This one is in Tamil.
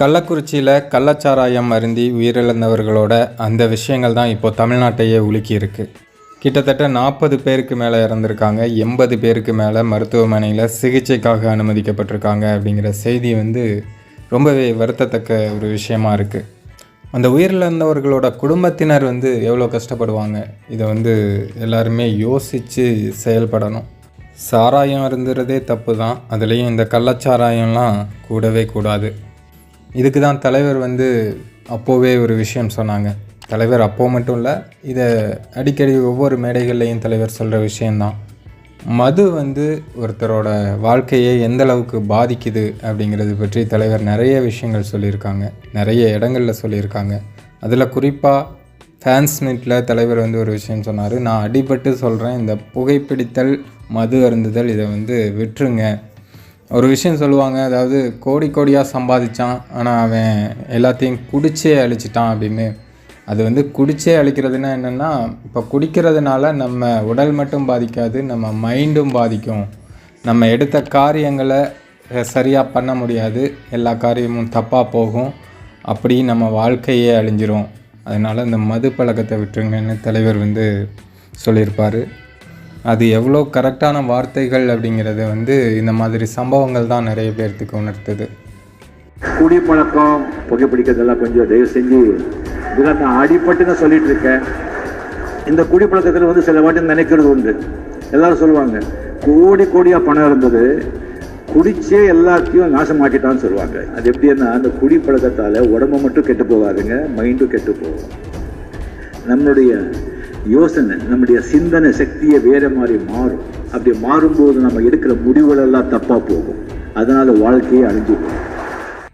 கள்ளக்குறிச்சியில் கள்ளச்சாராயம் அருந்தி உயிரிழந்தவர்களோட அந்த விஷயங்கள் தான் இப்போ தமிழ்நாட்டையே உலுக்கி இருக்குது கிட்டத்தட்ட நாற்பது பேருக்கு மேலே இறந்துருக்காங்க. எண்பது பேருக்கு மேலே மருத்துவமனையில் சிகிச்சைக்காக அனுமதிக்கப்பட்டிருக்காங்க அப்படிங்கிற செய்தி வந்து ரொம்பவே வருத்தத்தக்க ஒரு விஷயமா இருக்குது அந்த உயிரிழந்தவர்களோட குடும்பத்தினர் வந்து எவ்வளோ கஷ்டப்படுவாங்க? இதை வந்து எல்லாருமே யோசித்து செயல்படணும். சாராயம் இருந்துறதே தப்பு தான். அதுலேயும் இந்த கள்ளச்சாராயம்லாம் கூடவே கூடாது. இதுக்கு தான் தலைவர் வந்து அப்போவே ஒரு விஷயம் சொன்னாங்க. தலைவர் அப்போ மட்டும் இல்லை இதை அடிக்கடி ஒவ்வொரு மேடைகள்லையும் தலைவர் சொல்கிற விஷயந்தான் மது வந்து ஒருத்தரோட வாழ்க்கையை எந்த அளவுக்கு பாதிக்குது அப்படிங்கிறது பற்றி தலைவர் நிறைய விஷயங்கள் சொல்லியிருக்காங்க. நிறைய இடங்களில் சொல்லியிருக்காங்க. அதில் குறிப்பாக ஃபேன்ஸ் மீட்டில் தலைவர் வந்து ஒரு விஷயம் சொன்னார். நான் அடிபட்டு சொல்கிறேன் இந்த புகைப்பிடித்தல் மது அருந்துதல் இதை வந்து விட்டுருங்க. ஒரு விஷயம் சொல்லுவாங்க அதாவது கோடி கோடியாக சம்பாதிச்சான் ஆனால் அவன் எல்லாத்தையும் குடிச்சே அழிச்சிட்டான் அப்படின்னு. அது வந்து குடிச்சே அழிக்கிறதுனா என்னென்னா இப்போ குடிக்கிறதுனால நம்ம உடல் மட்டும் பாதிக்காது நம்ம மைண்டும் பாதிக்கும். நம்ம எடுத்த காரியங்களை சரியாக பண்ண முடியாது எல்லா காரியமும் தப்பாக போகும் அப்படி நம்ம வாழ்க்கையே அழிஞ்சிரும். அதனால் இந்த மது பழக்கத்தை விட்டுருங்கன்னு தலைவர் வந்து சொல்லியிருப்பார். அது எவ்வளோ கரெக்டான வார்த்தைகள் அப்படிங்கிறது வந்து இந்த மாதிரி சம்பவங்கள் தான் நிறைய பேர்த்துக்கு உணர்த்துது. குடிப்பழக்கம் புகைப்பிடிக்கிறதெல்லாம் கொஞ்சம் தயவு செஞ்சு இதெல்லாம் நான் அடிப்பட்டு தான் சொல்லிட்டு இருக்கேன் இந்த குடிப்பழக்கத்தில் வந்து சில வாட்டி நினைக்கிறது உண்டு. எல்லாரும் சொல்லுவாங்க கோடி கோடியாக பணம் இருந்தது குடிச்சே எல்லாத்தையும் நாசமாக்கிட்டான்னு சொல்லுவாங்க. அது எப்படின்னா அந்த குடிப்பழக்கத்தால் உடம்பு மட்டும் கெட்டு போகாதுங்க மைண்டும் கெட்டு போகும். நம்மளுடைய யோசனை நம்முடைய சிந்தனை சக்தியை வேற மாதிரி மாறும். அப்படி மாறும்போது நம்ம எடுக்கிற முடிவுகள் எல்லாம் தப்பாக போகும். அதனால வாழ்க்கையே அழிஞ்சு போகும்.